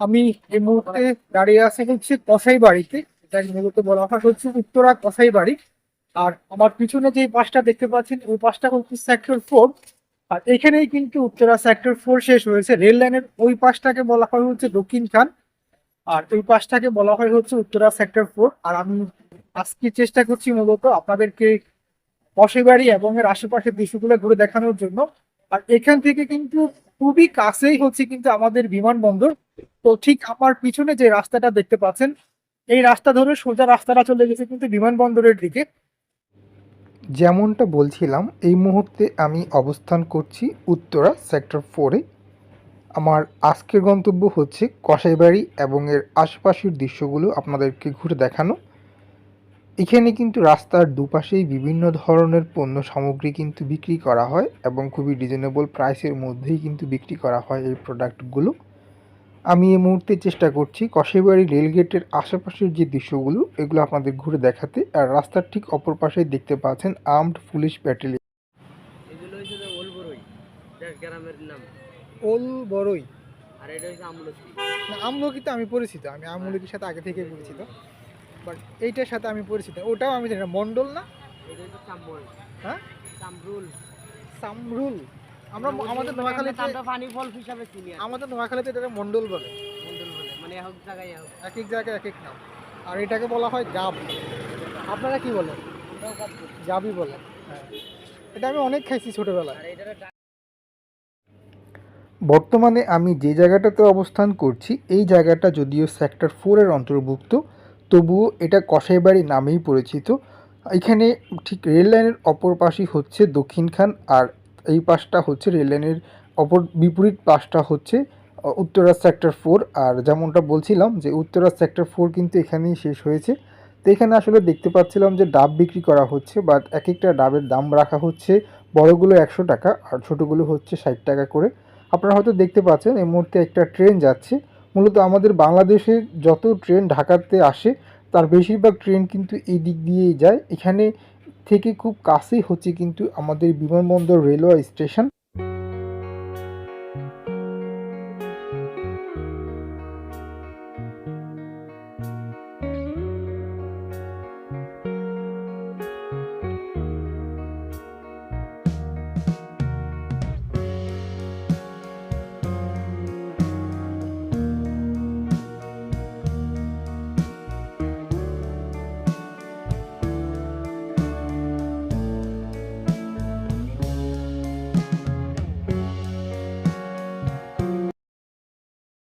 আমি এই মুহূর্তে দাঁড়িয়ে আছি হচ্ছে কসাই বাড়িতে এটা মূলত বলা হয় হচ্ছে উত্তরা কসাই বাড়ি আর আমার পিছনে যে পাশটা দেখতে পাচ্ছেন, ওই পাশটা হচ্ছে সেক্টর ফোর আর এখানেই কিন্তু উত্তরা সেক্টর ফোর শেষ হয়েছে। রেল লাইনের ওই পাশটাকে বলা হয় হচ্ছে দক্ষিণ খান। আর ওই পাশটাকে বলা হয় হচ্ছে উত্তরা সেক্টর ফোর আর আমি আজকে চেষ্টা করছি মূলত আপনাদেরকে কসাই বাড়ি এবং এর আশেপাশের দৃশ্যগুলো ঘুরে দেখানোর জন্য। আর এখান থেকে কিন্তু খুবই কাছেই হচ্ছে কিন্তু আমাদের বিমানবন্দর। তো ঠিক আমার পিছনে যে রাস্তাটা দেখতে পাচ্ছেন, এই রাস্তা ধরে সোজা রাস্তাটা চলে গেছে কিন্তু বিমানবন্দরের দিকে। যেমনটা বলছিলাম, এই মুহূর্তে আমি অবস্থান করছি উত্তরা সেক্টর ফোরে আমার আজকের গন্তব্য হচ্ছে কসাইবাড়ি এবং এর আশপাশের দৃশ্যগুলো আপনাদেরকে ঘুরে দেখানো। এখানে কিন্তু রাস্তার দুপাশেই বিভিন্ন ধরনের পণ্য সামগ্রী কিন্তু বিক্রি করা হয় এবং খুবই রিজনেবল প্রাইসের মধ্যেই কিন্তু বিক্রি করা হয় এই প্রোডাক্টগুলো আমি এই মুহূর্তে চেষ্টা করছি কসাইবাড়ি রেলগেটের আশেপাশের যে দৃশ্যগুলো এগুলো আপনাদের ঘুরে দেখাতে। আর রাস্তার ঠিক অপর পাশেই দেখতে পাচ্ছেন আর্মড পুলিশ ব্যাটালিয়ন এগুলো হচ্ছে ওল বড়ই গ্রামের নাম। ওল বড়ই আর এটা হচ্ছে আমলকি। আমলকিতে আমি পরিচিত আমি আমলকির সাথে আগে থেকে পরিচিত। বাট এইটার সাথে আমি পরিচিত। ওটাও আমি জানি না মন্ডল না? হ্যাঁ? চামরুল। সামরুল আমরা আমাদের নোয়াখালীতে পানি ফল হিসাবে চিনি আমাদের নোয়াখালীতে এটা মন্ডল বলে। মন্ডল বলে মানে এক জায়গায় এক এক। এক জায়গায় এক এক নাম। আর এটাকে বলা হয় গাব আপনারা কি বলেন? জাবি বলে। হ্যাঁ। এটা আমি অনেক খাইছি ছোটবেলায়। আর এটার বর্তমানে আমি যে জায়গাটাতে অবস্থান করছি এই জায়গাটা যদিও সেক্টর ফোরের অন্তর্ভুক্ত তবুও এটা কসাইবাড়ি নামেই পরিচিত। এখানে ঠিক রেল লাইনের অপর পাশই হচ্ছে দক্ষিণখান আর এই পাশটা হচ্ছে রেল লাইনের অপর বিপরীত পাশটা হচ্ছে উত্তরা সেক্টর ফোর আর যেমনটা বলছিলাম যে উত্তরা সেক্টর ফোর কিন্তু এখানেই শেষ হয়েছে। তো এখানে আসলে দেখতে পাচ্ছিলাম যে ডাব বিক্রি করা হচ্ছে বাট এক একটা ডাবের দাম রাখা হচ্ছে বড়গুলো একশো টাকা আর ছোটোগুলো হচ্ছে ষাট টাকা করে। আপনারা হয়তো দেখতে পাচ্ছেন এই মুহূর্তে একটা ট্রেন যাচ্ছে। মূলত আমাদের বাংলাদেশের যত ট্রেন ঢাকাতে আসে, তার বেশিরভাগ ট্রেন কিন্তু এই দিক দিয়েই যায়। এখানে থেকে খুব কাছেই হচ্ছে কিন্তু আমাদের বিমানবন্দর রেলওয়ে স্টেশন।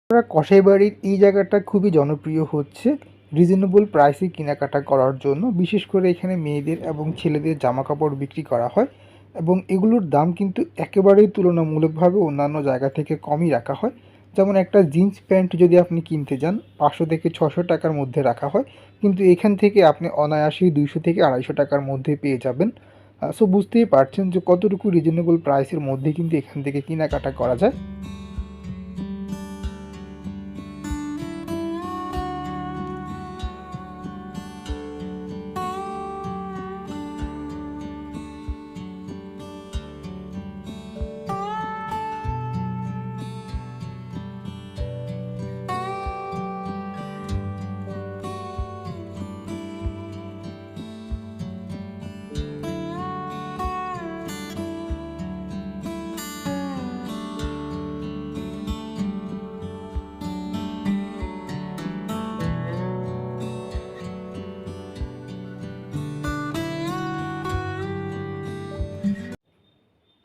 আমরা কসাইবাড়ির এই জায়গাটা খুবই জনপ্রিয় হচ্ছে রিজনেবল প্রাইসে কেনাকাটা করার জন্য। বিশেষ করে এখানে মেয়েদের এবং ছেলেদের জামা কাপড় বিক্রি করা হয় এবং এগুলোর দাম কিন্তু একেবারেই তুলনামূলকভাবে অন্যান্য জায়গা থেকে কমই রাখা হয়। যেমন একটা জিন্স প্যান্ট যদি আপনি কিনতে যান, পাঁচশো থেকে ছশো টাকার মধ্যে রাখা হয়। কিন্তু এখান থেকে আপনি অনায়াসেই দুইশো থেকে আড়াইশো টাকার মধ্যে পেয়ে যাবেন। সো বুঝতেই পারছেন যে কতটুকু রিজনেবল প্রাইসের মধ্যে কিন্তু এখান থেকে কেনাকাটা করা যায়।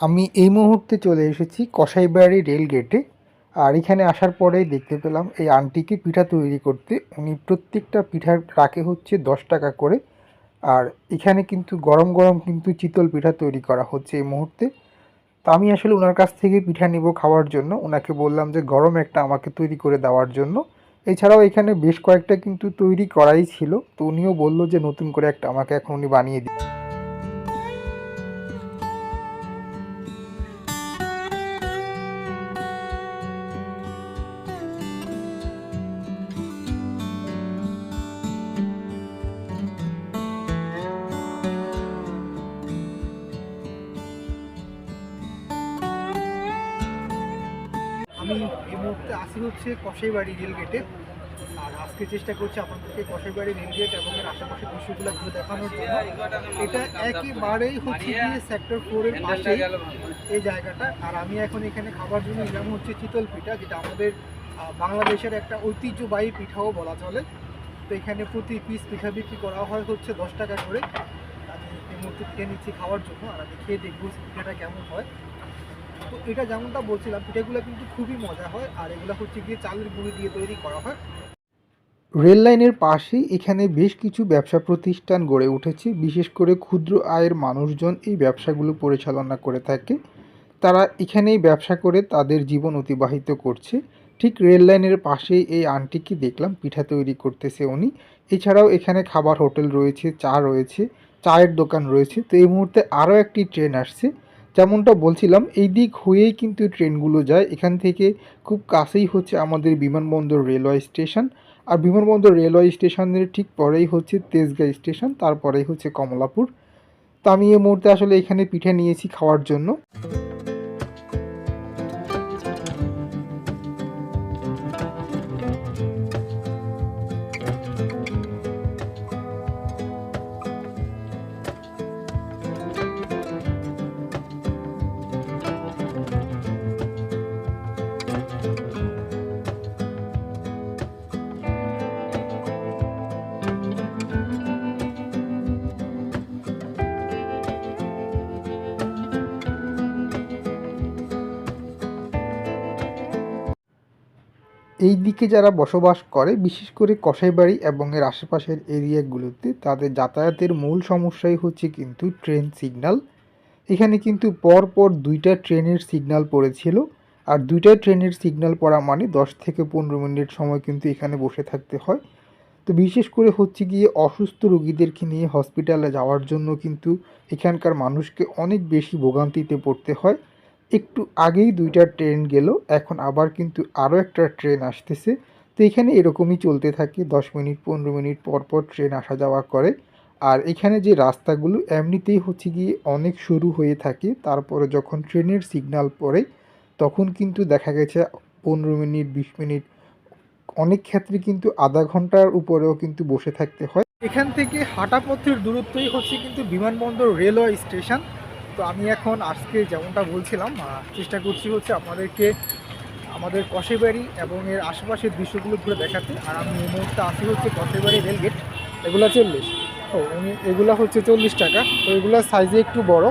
আমি এই মুহূর্তে চলে এসেছি কসাইবাড়ি রেল গেটে আর এখানে আসার পরেই দেখতে পেলাম এই আন্টিকে পিঠা তৈরি করতে। উনি প্রত্যেকটা পিঠার রাখে হচ্ছে দশ টাকা করে। আর এখানে কিন্তু গরম গরম কিন্তু চিতল পিঠা তৈরি করা হচ্ছে এই মুহূর্তে। তো আমি আসলে ওনার কাছ থেকে পিঠা নিব খাওয়ার জন্য। ওনাকে বললাম যে গরম একটা আমাকে তৈরি করে দেওয়ার জন্য। এছাড়াও এখানে বেশ কয়েকটা কিন্তু তৈরি করাই ছিল। তো উনিও বলল যে নতুন করে একটা আমাকে এখন উনি বানিয়ে দিন। আসি হচ্ছে কসাইবাড়ি রেলগেটে আর আজকে চেষ্টা করছি আপনাদেরকে কসাইবাড়ি রেলগেট এবং এর আশেপাশের দৃশ্যগুলো ঘুরে দেখানোর জন্য। এটা একেবারেই হচ্ছে গিয়ে সেক্টর ফোরের পাশেই এই জায়গাটা। আর আমি এখন এখানে খাবার জন্য এলাম হচ্ছে চিতল পিঠা, যেটা আমাদের বাংলাদেশের একটা ঐতিহ্যবাহী পিঠাও বলা চলে। তো এখানে প্রতি পিস পিঠা বিক্রি করা হয় হচ্ছে দশ টাকা করে। এই মুহূর্তে খেয়ে নিচ্ছি খাওয়ার জন্য। আর আমি খেয়ে দেখব পিঠাটা কেমন হয়। তো এটা যেমনটা বলছিলাম, পিঠাগুলো কিন্তু খুবই মজা হয়, আর এগুলো হচ্ছে গিয়ে চালের গুঁড়ি দিয়ে তৈরি করা হয়। রেল লাইনের পাশেই এখানে বেশ কিছু ব্যবসা প্রতিষ্ঠান গড়ে উঠেছে। বিশেষ করে ক্ষুদ্র আয়ের মানুষজন এই ব্যবসাগুলো পরিচালনা করে থাকে। তারা এখানেই ব্যবসা করে, তাদের জীবন অতিবাহিত করছে। ঠিক রেল লাইনের পাশেই এই আন্টিকে দেখলাম, পিঠা তৈরি করতেছে উনি। এছাড়াও এখানে খাবার হোটেল রয়েছে, চা রয়েছে, চায়ের দোকান রয়েছে। তো এই মুহূর্তে আরও একটি ট্রেন আসছে। যেমনটা বলছিলাম, এই দিক হয়েই কিন্তু ট্রেনগুলো যায়। এখান থেকে খুব কাছেই হচ্ছে আমাদের বিমানবন্দর রেলওয়ে স্টেশন। আর বিমানবন্দর রেলওয়ে স্টেশনের ঠিক পরেই হচ্ছে তেজগাঁ স্টেশন, তারপরেই হচ্ছে কমলাপুর। তো আমি এই মুহূর্তে আসলে এখানে পিঠে নিয়েছি খাওয়ার জন্য। এই দিকে যারা বসবাস করে, বিশেষ করে কসাইবাড়ি এবং এর আশেপাশের এরিয়াগুলোতে, তাদের যাতায়াতের মূল সমস্যাই হচ্ছে কিন্তু ট্রেন সিগন্যাল। এখানে কিন্তু পর পর দুইটা ট্রেনের সিগন্যাল পড়েছিল, আর দুইটা ট্রেনের সিগন্যাল পড়া মানে দশ থেকে পনেরো মিনিট সময় কিন্তু এখানে বসে থাকতে হয়। তো বিশেষ করে হচ্ছে গিয়ে অসুস্থ রোগীদেরকে নিয়ে হসপিটালে যাওয়ার জন্য কিন্তু এখানকার মানুষকে অনেক বেশি ভোগান্তিতে পড়তে হয়। একটু আগেই দুইটা ট্রেন গেল, এখন আবার কিন্তু আরও একটা ট্রেন আসতেছে। তো এখানে এরকমই চলতে থাকে, দশ মিনিট, পনেরো মিনিট পর পর ট্রেন আসা যাওয়া করে। আর এখানে যে রাস্তাগুলো, এমনিতেই হচ্ছে গিয়ে অনেক সরু হয়ে থাকে। তারপরে যখন ট্রেনের সিগন্যাল পড়ে, তখন কিন্তু দেখা গেছে পনেরো মিনিট, বিশ মিনিট, অনেক ক্ষেত্রে কিন্তু আধা ঘণ্টার উপরেও কিন্তু বসে থাকতে হয়। এখান থেকে হাঁটা পথের দূরত্বই হচ্ছে কিন্তু বিমানবন্দর রেলওয়ে স্টেশন। তো আমি এখন আজকে যেমনটা বলছিলাম চেষ্টা করছি হচ্ছে আপনাদেরকে আমাদের কষেবাড়ি এবং এর আশেপাশের দৃশ্যগুলো ঘুরে দেখাতে। আর আমি এই মুহূর্তে আসি হচ্ছে কষেবাড়ি রেলগেট এগুলো চল্লিশ। ও উনি, এগুলো হচ্ছে চল্লিশ টাকা। তো এগুলো সাইজে একটু বড়।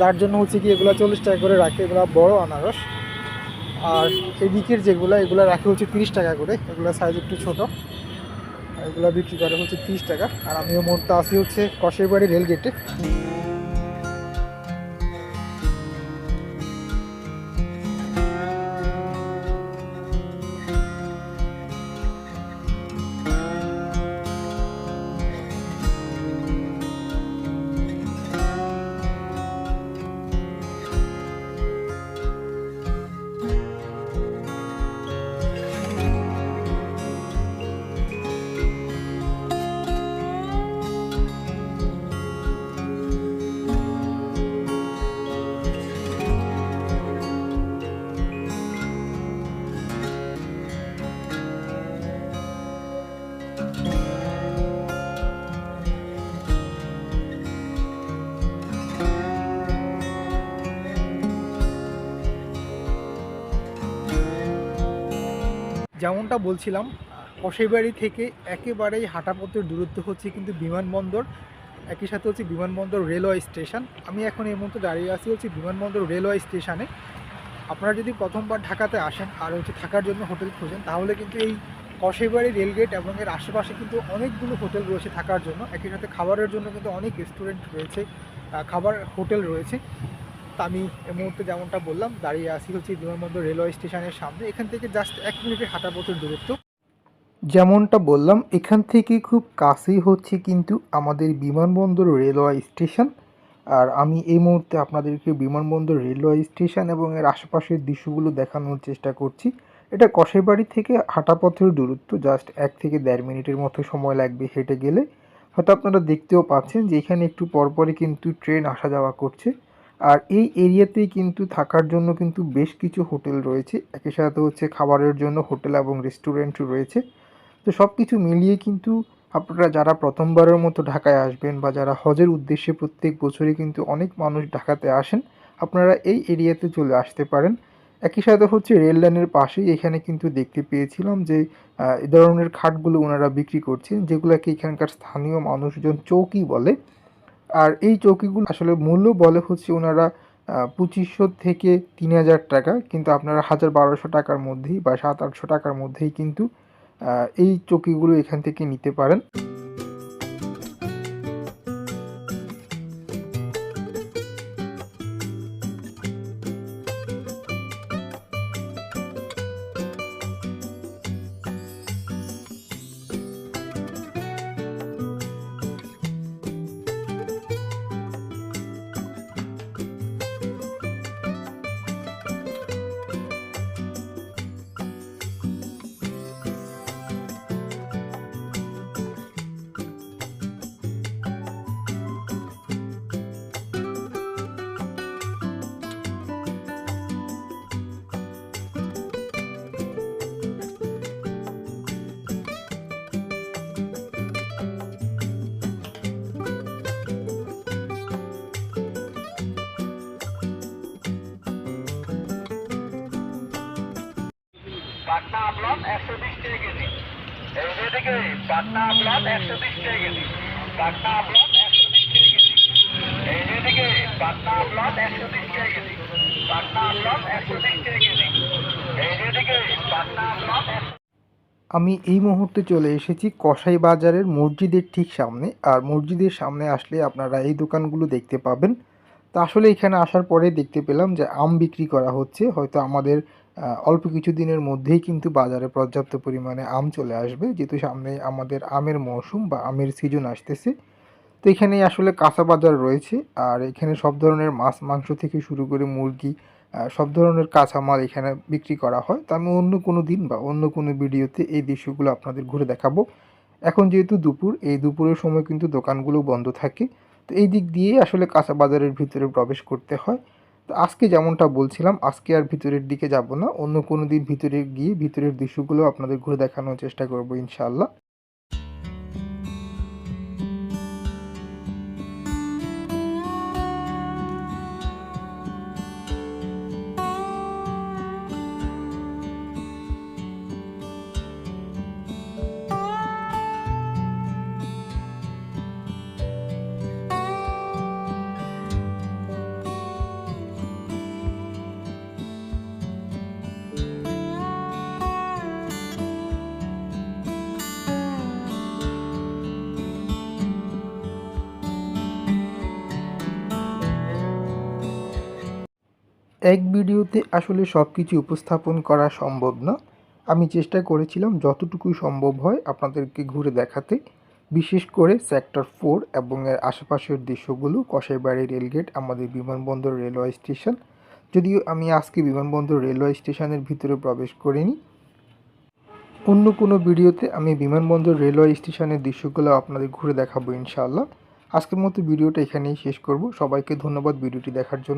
তার জন্য হচ্ছে কি এগুলো চল্লিশ টাকা করে রাখে। এগুলো বড় আনারস। আর এদিকের যেগুলো, এগুলো রাখে হচ্ছে তিরিশ টাকা করে। এগুলো সাইজ একটু ছোট। এগুলো বিক্রি করে হচ্ছে তিরিশ টাকা। আর আমি এই মুহূর্তে আসি হচ্ছে কষেবাড়ি রেলগেটে যেমনটা বলছিলাম কষাইবাড়ি থেকে একেবারেই হাঁটাপথের দূরত্ব হচ্ছে কিন্তু বিমানবন্দর, একই সাথে হচ্ছে বিমানবন্দর রেলওয়ে স্টেশন। আমি এখন এই মুহূর্তে দাঁড়িয়ে আছি হচ্ছে বিমানবন্দর রেলওয়ে স্টেশনে। আপনারা যদি প্রথমবার ঢাকাতে আসেন আর হচ্ছে থাকার জন্য হোটেল খোঁজেন, তাহলে কিন্তু এই কষাইবাড়ি রেলগেট এবং এর আশেপাশে কিন্তু অনেকগুলো হোটেল রয়েছে থাকার জন্য। একই সাথে খাবারের জন্য কিন্তু অনেক রেস্টুরেন্ট রয়েছে খাবার হোটেল রয়েছে। আমি এই মুহূর্তে যেমনটা বললাম, দাঁড়িয়ে আসি হচ্ছে বিমানবন্দর রেলওয়ে স্টেশনের সামনে। এখান থেকে জাস্ট এক মিনিটের হাঁটা পথের দূরত্ব। যেমনটা বললাম, এখান থেকে খুব কাছেই হচ্ছে কিন্তু আমাদের বিমানবন্দর রেলওয়ে স্টেশন। আর আমি এই মুহূর্তে আপনাদেরকে বিমানবন্দর রেলওয়ে স্টেশন এবং এর আশেপাশের দৃশ্যগুলো দেখানোর চেষ্টা করছি। এটা কষাইবাড়ি থেকে হাঁটা পথের দূরত্ব জাস্ট এক থেকে দেড় মিনিটের মতো সময় লাগবে হেঁটে গেলে। হয়তো আপনারা দেখতেও পাচ্ছেন যে এখানে একটু পরপরই কিন্তু ট্রেন আসা যাওয়া করছে। আর এই এরিয়াতেই কিন্তু থাকার জন্য কিন্তু বেশ কিছু হোটেল রয়েছে। একই সাথে হচ্ছে খাবারের জন্য হোটেল এবং রেস্টুরেন্টও রয়েছে। তো সব কিছু মিলিয়ে কিন্তু আপনারা যারা প্রথমবারের মতো ঢাকায় আসবেন বা যারা হজের উদ্দেশ্যে প্রত্যেক বছরই কিন্তু অনেক মানুষ ঢাকাতে আসেন, আপনারা এই এরিয়াতে চলে আসতে পারেন। একই সাথে হচ্ছে রেল লাইনের পাশেই এখানে কিন্তু দেখতে পেয়েছিলাম যে এ ধরনের খাটগুলো ওনারা বিক্রি করছেন, যেগুলোকে এখানকার স্থানীয় মানুষজন চৌকি বলে। আর এই চৌকিগুলো আসলে মূল্য বলে হচ্ছে ওনারা পঁচিশশো থেকে তিন হাজার টাকা, কিন্তু আপনারা হাজার বারোশো টাকার মধ্যেই বা সাত আটশো টাকার মধ্যেই কিন্তু এই চৌকিগুলো এখান থেকে নিতে পারেন। আমি এই মুহূর্তে চলে এসেছি কসাই বাজারের মসজিদের ঠিক সামনে। আর মসজিদের সামনে আসলে আপনারা এই দোকানগুলো দেখতে পাবেন। তা আসলে এখানে আসার পরে দেখতে পেলাম যে আম বিক্রি করা হচ্ছে। হয়তো আমাদের অল্প কিছু দিনের মধ্যেই কিন্তু বাজারে পর্যাপ্ত পরিমাণে আম চলে আসবে। যেহেতু সামনে আমাদের আমের মৌসুম বা আমের সিজন আসতেছে। তো এখানে আসলে কাঁচা বাজার রয়েছে। আর এখানে সব ধরনের মাছ, মাংস থেকে শুরু করে মুরগি সব ধরনের কাঁচামাল এখানে বিক্রি করা হয়। তো আমি অন্য কোনো দিন বা অন্য কোনো ভিডিওতে এই দৃশ্যগুলো আপনাদের ঘুরে দেখাবো। এখন যেহেতু দুপুর, এই দুপুরের সময় কিন্তু দোকানগুলো বন্ধ থাকে। তো এই দিক দিয়েই আসলে কাঁচা বাজারের ভিতরে প্রবেশ করতে হয়। তো আজকে যেমনটা বলছিলাম, আজকে আর ভিতরের দিকে যাব না। অন্য কোনো দিন ভিতরে গিয়ে ভিতরের দৃশ্যগুলো আপনাদের ঘুরে দেখানোর চেষ্টা করব ইনশাআল্লাহ। এক ভিডিওতে আসলে সব কিছু উপস্থাপন করা সম্ভব না। আমি চেষ্টা করেছিলাম যতটুকু সম্ভব হয় আপনাদেরকে ঘুরে দেখাতে। বিশেষ করে সেক্টর ফোর এবং এর আশেপাশের দৃশ্যগুলো, কসাইবাড়ি রেলগেট, আমাদের বিমানবন্দর রেলওয়ে স্টেশন। যদিও আমি আজকে বিমানবন্দর রেলওয়ে স্টেশনের ভিতরে প্রবেশ করিনি। অন্য কোনো ভিডিওতে আমি বিমানবন্দর রেলওয়ে স্টেশনের দৃশ্যগুলো আপনাদের ঘুরে দেখাবো ইনশাআল্লাহ। আজকের মতো ভিডিওটা এখানেই শেষ করব। সবাইকে ধন্যবাদ ভিডিওটি দেখার জন্য।